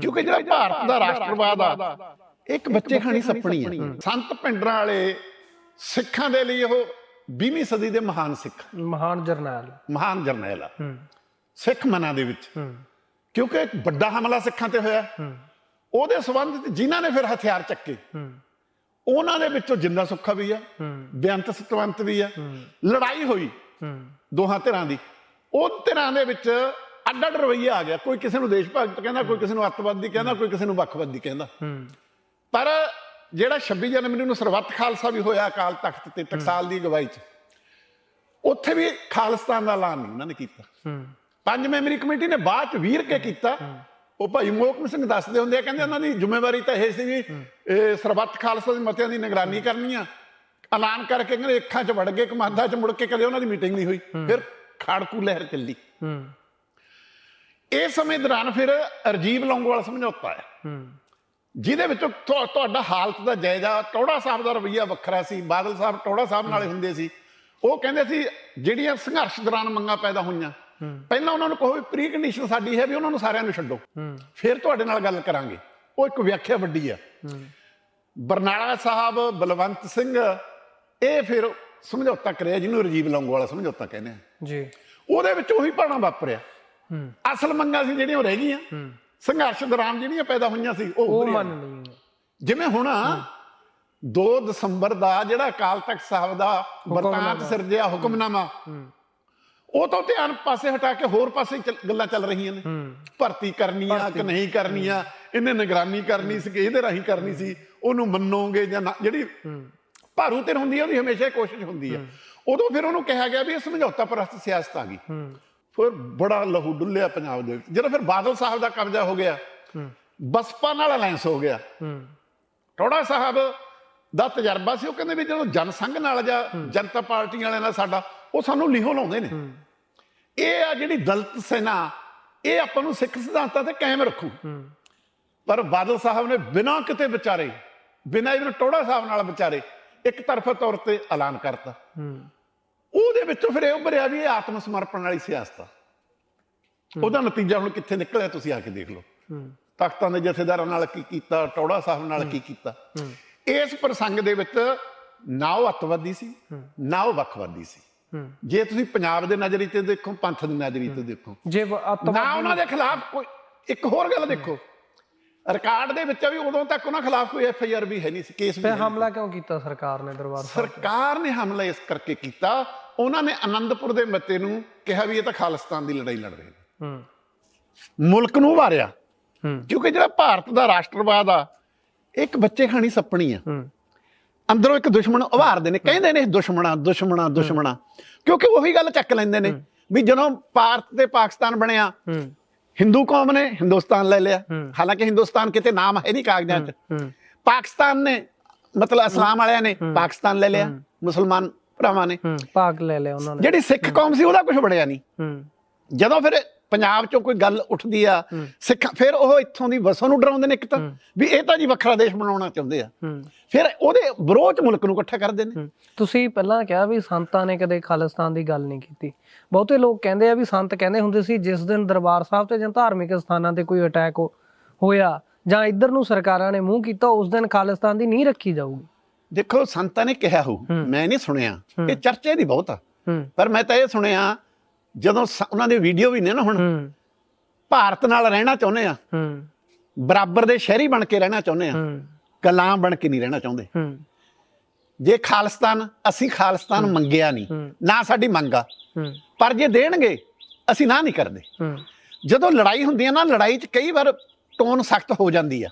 ਕਿਉਂਕਿ ਜਿਹੜਾ ਭਾਰਤ ਦਾ ਰਾਸ਼ਟਰਵਾਦ ਆ ਇੱਕ ਬੱਚੇ ਖਾਣੀ ਸੱਪਣੀ ਆ। ਸੰਤ ਪਿੰਡਰਾਂ ਵਾਲੇ ਸਿੱਖਾਂ ਦੇ ਲਈ ਉਹ 20ਵੀਂ ਸਦੀ ਦੇ ਮਹਾਨ ਸਿੱਖ ਮਹਾਨ ਜਰਨੈਲ। ਮਹਾਨ ਜਰਨੈਲ ਆ। ਹੂੰ। ਸਿੱਖ ਮਨਾਂ ਦੇ ਵਿੱਚ। ਹੂੰ। ਕਿਉਂਕਿ ਇੱਕ ਵੱਡਾ ਹਮਲਾ ਸਿੱਖਾਂ ਤੇ ਹੋਇਆ। ਹੂੰ। ਉਹਦੇ ਸਬੰਧ ਵਿੱਚ ਜਿਨ੍ਹਾਂ ਨੇ ਫਿਰ ਹਥਿਆਰ ਚੱਕੇ ਹੂੰ। ਉਹਨਾਂ ਦੇ ਵਿੱਚੋਂ ਜਿੰਦਾ ਸੁੱਖਾ ਵੀ ਆ ਹੂੰ। ਬੇਅੰਤ ਸਤਵੰਤ ਵੀ ਆ। ਲੜਾਈ ਹੋਈ ਹੂੰ। ਦੋਹਾਂ ਧਿਰਾਂ ਦੀ। ਉਹ ਧਿਰਾਂ ਦੇ ਵਿੱਚ ਅੱਡ ਅੱਡ ਰਵਈਆ ਆ ਗਿਆ। ਕੋਈ ਕਿਸੇ ਨੂੰ ਦੇਸ਼ ਭਗਤ ਕਹਿੰਦਾ ਕੋਈ ਕਿਸੇ ਨੂੰ ਅੱਤਵਾਦੀ ਕਹਿੰਦਾ ਕੋਈ ਕਿਸੇ ਨੂੰ ਵੱਖਵਾਦੀ ਕਹਿੰਦਾ। ਪਰ ਜਿਹੜਾ 26 ਜਨਵਰੀ ਨੂੰ ਸਰਬੱਤ ਖਾਲਸਾ ਵੀ ਹੋਇਆ ਅਕਾਲ ਤਖਤ ਤੇ ਟਕਸਾਲ ਦੀ ਅਗਵਾਈ 'ਚ ਉੱਥੇ ਵੀ ਖਾਲਿਸਤਾਨ ਦਾ ਐਲਾਨ ਨਹੀਂ ਉਹਨਾਂ ਨੇ ਕੀਤਾ। ਪੰਜ ਮੈਂਬਰੀ ਕਮੇਟੀ ਨੇ ਬਾਅਦ ਚ ਵੀਰ ਕੇ ਕੀਤਾ। ਉਹ ਭਾਈ ਮੋਹਕਮ ਸਿੰਘ ਦੱਸਦੇ ਹੁੰਦੇ ਆ ਕਹਿੰਦੇ ਉਹਨਾਂ ਦੀ ਜ਼ਿੰਮੇਵਾਰੀ ਤਾਂ ਇਹ ਸੀ ਵੀ ਇਹ ਸਰਬੱਤ ਖਾਲਸਾ ਦੇ ਮਤਿਆਂ ਦੀ ਨਿਗਰਾਨੀ ਕਰਨੀ ਆ। ਐਲਾਨ ਕਰਕੇ ਕਹਿੰਦੇ ਅੱਖਾਂ 'ਚ ਵੜ ਗਏ ਕਮਾਂਦਾ 'ਚ ਮੁੜ ਕੇ ਕਦੇ ਉਹਨਾਂ ਦੀ ਮੀਟਿੰਗ ਨਹੀਂ ਹੋਈ। ਫਿਰ ਖਾੜਕੂ ਲਹਿਰ ਚੱਲੀ। ਹੂੰ ਇਸ ਸਮੇਂ ਦੌਰਾਨ ਫਿਰ ਅਰਜੀਬ ਲੌਂਗੋਵਾਲ ਸਮਝੌਤਾ ਹੈ। ਹੂੰ। ਜਿਹਦੇ ਵਿੱਚ ਤੁਹਾ- ਤੁਹਾਡਾ ਹਾਲਤ ਦਾ ਜਾਇਜ਼ਾ ਟੋੜਾ ਸਾਹਿਬ ਦਾ ਰਵਈਆ ਵੱਖਰਾ ਸੀ ਬਾਦਲ ਸਾਹਿਬ ਟੋੜਾ ਸਾਹਿਬ ਨਾਲੇ ਹੁੰਦੇ ਸੀ। ਉਹ ਕਹਿੰਦੇ ਸੀ ਜਿਹੜੀਆਂ ਸੰਘਰਸ਼ ਦੌਰਾਨ ਮੰਗਾਂ ਪੈਦਾ ਹੋਈਆਂ ਪਹਿਲਾਂ ਉਹਨਾਂ ਨੂੰ ਕਹੋ ਵੀ ਪ੍ਰੀ ਕੰਡੀਸ਼ਨ ਸਾਡੀ ਹੈ ਵੀ ਉਹਨਾਂ ਨੂੰ ਸਾਰਿਆਂ ਨੂੰ ਛੱਡੋ। ਫਿਰ ਤੁਹਾਡੇ ਨਾਲ ਗੱਲ ਕਰਾਂਗੇ। ਉਹ ਇੱਕ ਵਿਆਖਿਆ ਵੱਡੀ ਆ ਬਰਨਾਲਾ ਸਾਹਿਬ ਬਲਵੰਤ ਸਿੰਘ ਇਹ ਫਿਰ ਸਮਝੌਤਾ ਕਰਿਆ ਜਿਹਨੂੰ ਰਜੀਵ ਲੌਂਗੋਵਾਲਾ ਸਮਝੌਤਾ ਕਹਿੰਦੇ ਆ। ਜੀ। ਉਹਦੇ ਵਿੱਚ ਉਹੀ ਭਾਣਾ ਵਾਪਰਿਆ। ਅਸਲ ਮੰਗਾਂ ਸੀ ਜਿਹੜੀਆਂ ਉਹ ਰਹਿ ਗਈਆਂ। ਸੰਘਰਸ਼ ਦੌਰਾਨ ਜਿਹੜੀਆਂ ਪੈਦਾ ਹੋਈਆਂ ਸੀ ਉਹ। ਮੰਨ ਨਹੀਂ ਹੈ। ਜਿਵੇਂ ਹੁਣ 2 ਦਸੰਬਰ ਦਾ ਜਿਹੜਾ ਅਕਾਲ ਤਖਤ ਸਾਹਿਬ ਦਾ ਵਰਤਾਂਤ ਸਿਰਜਿਆ ਹੁਕਮਨਾਮਾ ਉਹ ਤੋਂ ਧਿਆਨ ਪਾਸੇ ਹਟਾ ਕੇ ਹੋਰ ਪਾਸੇ ਗੱਲਾਂ ਚੱਲ ਰਹੀਆਂ ਨੇ। ਭਰਤੀ ਕਰਨੀ ਆ ਕਿ ਨਹੀਂ ਕਰਨੀ ਆ ਇਹਨੇ ਨਿਗਰਾਨੀ ਕਰਨੀ ਸੀ ਕਿ ਇਹਦੇ ਰਾਹੀਂ ਕਰਨੀ ਸੀ ਉਹਨੂੰ ਮੰਨੋਗੇ ਜਾਂ ਜਿਹੜੀ ਭਾਰੂ ਤੇ ਹੁੰਦੀ ਆ ਉਹਦੀ ਹਮੇਸ਼ਾ ਕੋਸ਼ਿਸ਼ ਹੁੰਦੀ ਆ ਉਦੋਂ ਫਿਰ ਉਹਨੂੰ ਕਿਹਾ ਗਿਆ ਵੀ ਇਹ ਸਮਝੌਤਾ ਪ੍ਰਸਤ ਸਿਆਸਤ ਆ ਗਈ। ਫਿਰ ਬੜਾ ਲਹੂ ਡੁੱਲਿਆ ਪੰਜਾਬ ਦੇ ਵਿੱਚ। ਜਦੋਂ ਫਿਰ ਬਾਦਲ ਸਾਹਿਬ ਦਾ ਕਬਜ਼ਾ ਹੋ ਗਿਆ ਬਸਪਾ ਨਾਲ ਅਲਾਈਅੰਸ ਹੋ ਗਿਆ। ਟੋੜਾ ਸਾਹਿਬ ਦਾ ਤਜਰਬਾ ਸੀ ਉਹ ਕਹਿੰਦੇ ਵੀ ਜਦੋਂ ਜਨਸੰਘ ਨਾਲ ਜਾਂ ਜਨਤਾ ਪਾਰਟੀ ਵਾਲਿਆਂ ਨਾਲ ਸਾਡਾ ਉਹ ਸਾਨੂੰ ਲਿਹੋ ਲਾਉਂਦੇ ਨੇ। ਇਹ ਆ ਜਿਹੜੀ ਦਲਿਤ ਸੈਨਾ ਇਹ ਆਪਾਂ ਨੂੰ ਸਿੱਖ ਸਿਧਾਂਤਾਂ ਤੇ ਕਾਇਮ ਰੱਖੂ। ਪਰ ਬਾਦਲ ਸਾਹਿਬ ਨੇ ਬਿਨਾਂ ਕਿਤੇ ਵਿਚਾਰੇ ਬਿਨਾਂ even ਟੋੜਾ ਸਾਹਿਬ ਨਾਲ ਵਿਚਾਰੇ ਇੱਕ ਤਰਫਾ ਤੌਰ ਤੇ ਐਲਾਨ ਕਰਤਾ। ਉਹਦੇ ਵਿੱਚੋਂ ਫਿਰ ਇਹ ਉੱਭਰਿਆ ਵੀ ਇਹ ਆਤਮ ਸਮਰਪਣ ਵਾਲੀ ਸਿਆਸਤ ਆ। ਉਹਦਾ ਨਤੀਜਾ ਹੁਣ ਕਿੱਥੇ ਨਿਕਲਿਆ ਤੁਸੀਂ ਆ ਕੇ ਦੇਖ ਲਓ। ਤਖਤਾਂ ਦੇ ਜਥੇਦਾਰਾਂ ਨਾਲ ਕੀ ਕੀਤਾ ਟੌੜਾ ਸਾਹਿਬ ਨਾਲ ਕੀ ਕੀਤਾ। ਇਸ ਪ੍ਰਸੰਗ ਦੇ ਵਿੱਚ ਨਾ ਉਹ ਅੱਤਵਾਦੀ ਸੀ ਨਾ ਉਹ ਵੱਖਵਾਦੀ ਸੀ। ਜੇ ਤੁਸੀਂ ਪੰਜਾਬ ਦੇ ਨਜ਼ਰੀਏ ਤੇ ਦੇਖੋ ਪੰਥ ਦੀ ਨਜ਼ਰੀਏ ਤੇ ਦੇਖੋ ਜੇ ਨਾ ਉਹਨਾਂ ਦੇ ਖਿਲਾਫ ਕੋਈ ਇੱਕ ਹੋਰ ਗੱਲ ਦੇਖੋ। ਰਿਕਾਰਡ ਦੇ ਵਿੱਚ ਵੀ ਉਦੋਂ ਤੱਕ ਉਹਨਾਂ ਖਿਲਾਫ ਕੋਈ ਐਫ ਆਈ ਆਰ ਵੀ ਹੈ ਨਹੀਂ ਸੀ ਕੇਸ ਵੀ ਹਮਲਾ ਕਿਉਂ ਕੀਤਾ ਸਰਕਾਰ ਨੇ ਦਰਬਾਰ ਸਾਹਿਬ ਸਰਕਾਰ ਨੇ ਹਮਲਾ ਇਸ ਕਰਕੇ ਕੀਤਾ ਉਹਨਾਂ ਨੇ ਆਨੰਦਪੁਰ ਦੇ ਮੱਤੇ ਨੂੰ ਕਿਹਾ ਵੀ ਇਹ ਤਾਂ ਖਾਲਿਸਤਾਨ ਦੀ ਲੜਾਈ ਲੜ ਰਹੇ ਨੇ। ਹੂੰ। ਮੁਲਕ ਨੂੰ ਹੂੰ। ਕਿਉਂਕਿ ਜਿਹੜਾ ਭਾਰਤ ਦਾ ਰਾਸ਼ਟਰਵਾਦ ਆ ਇੱਕ ਬੱਚੇ ਖਾਣੀ ਸੱਪਣੀ ਆ। ਹੂੰ। ਅੰਦਰੋਂ ਇੱਕ ਦੁਸ਼ਮਣ ਉਭਾਰਦੇ ਨੇ ਕਹਿੰਦੇ ਨੇ ਦੁਸ਼ਮਣਾ ਦੁਸ਼ਮਣਾ ਦੁਸ਼ਮਣਾ। ਕਿਉਂਕਿ ਉਹੀ ਗੱਲ ਚੱਕ ਲੈਂਦੇ ਨੇ ਵੀ ਜਦੋਂ ਭਾਰਤ ਤੇ ਪਾਕਿਸਤਾਨ ਬਣਿਆ ਹੂੰ। ਹਿੰਦੂ ਕੌਮ ਨੇ ਹਿੰਦੁਸਤਾਨ ਲੈ ਲਿਆ। ਹਾਲਾਂਕਿ ਹਿੰਦੁਸਤਾਨ ਕਿਤੇ ਨਾਮ ਹੈ ਨਹੀਂ ਕਾਗਜ਼ਾਂ 'ਚ। ਪਾਕਿਸਤਾਨ ਨੇ ਮਤਲਬ ਇਸਲਾਮ ਵਾਲਿਆਂ ਨੇ ਪਾਕਿਸਤਾਨ ਲੈ ਲਿਆ ਮੁਸਲਮਾਨ ਭਰਾਵਾਂ ਨੇ। ਹੂੰ ਭਾਗ ਲੈ ਲਿਆ ਉਹਨਾਂ ਨੇ। ਜਿਹੜੀ ਸਿੱਖ ਕੌਮ ਸੀ ਉਹਦਾ ਕੁਝ ਬਣਿਆ ਨਹੀਂ। ਹੂੰ। ਜਦੋਂ ਫਿਰ ਪੰਜਾਬ ਚੋਂ ਕੋਈ ਗੱਲ ਉੱਠਦੀ ਆ ਸਿੱਖ ਫਿਰ ਉਹ ਇੱਥੋਂ ਦੀ ਵਸੋਂ ਨੂੰ ਡਰਾਉਂਦੇ ਨੇ ਇੱਕ ਤਾਂ ਵੀ ਇਹ ਤਾਂ ਜੀ ਵੱਖਰਾ ਦੇਸ਼ ਬਣਾਉਣਾ ਚਾਹੁੰਦੇ ਆ। ਫਿਰ ਉਹਦੇ ਵਿਰੋਧ ਮੁਲਕ ਨੂੰ ਇਕੱਠਾ ਕਰਦੇ ਨੇ। ਤੁਸੀਂ ਪਹਿਲਾਂ ਕਿਹਾ ਵੀ ਸੰਤਾਂ ਨੇ ਕਦੇ ਖਾਲਿਸਤਾਨ ਦੀ ਗੱਲ ਨਹੀਂ ਕੀਤੀ। ਬਹੁਤੇ ਲੋਕ ਕਹਿੰਦੇ ਆ ਵੀ ਸੰਤ ਕਹਿੰਦੇ ਹੁੰਦੇ ਸੀ ਜਿਸ ਦਿਨ ਦਰਬਾਰ ਸਾਹਿਬ ਤੇ ਜਾਂ ਧਾਰਮਿਕ ਸਥਾਨਾਂ ਤੇ ਕੋਈ ਅਟੈਕ ਹੋਇਆ ਜਾਂ ਇੱਧਰ ਨੂੰ ਸਰਕਾਰਾਂ ਨੇ ਮੂੰਹ ਕੀਤਾ ਉਸ ਦਿਨ ਖਾਲਿਸਤਾਨ ਦੀ ਨਹੀਂ ਰੱਖੀ ਜਾਊਗੀ। ਦੇਖੋ ਸੰਤਾਂ ਨੇ ਕਿਹਾ ਹੋ। ਮੈਂ ਨਹੀਂ ਸੁਣਿਆ ਇਹ ਚਰਚੇ ਦੀ ਬਹੁਤ ਆ। ਪਰ ਮੈਂ ਤਾਂ ਇਹ ਸੁਣਿਆ ਜਦੋਂ ਉਹਨਾਂ ਦੇ ਵੀਡੀਓ ਵੀ ਨੇ ਨਾ ਹੁਣ ਭਾਰਤ ਨਾਲ ਰਹਿਣਾ ਚਾਹੁੰਦੇ ਆ। ਬਰਾਬਰ ਦੇ ਸ਼ਹਿਰੀ ਬਣ ਕੇ ਰਹਿਣਾ ਚਾਹੁੰਦੇ ਆ। ਹੂੰ। ਗੁਲਾਮ ਬਣ ਕੇ ਨਹੀਂ ਰਹਿਣਾ ਚਾਹੁੰਦੇ। ਜੇ ਖਾਲਿਸਤਾਨ ਅਸੀਂ ਖਾਲਿਸਤਾਨ ਮੰਗਿਆ ਨਹੀਂ। ਨਾ ਸਾਡੀ ਮੰਗ ਆ। ਪਰ ਜੇ ਦੇਣਗੇ ਅਸੀਂ ਨਾ ਨਹੀਂ ਕਰਦੇ। ਜਦੋਂ ਲੜਾਈ ਹੁੰਦੀ ਹੈ ਨਾ ਲੜਾਈ 'ਚ ਕਈ ਵਾਰ ਟੋਨ ਸਖਤ ਹੋ ਜਾਂਦੀ ਆ।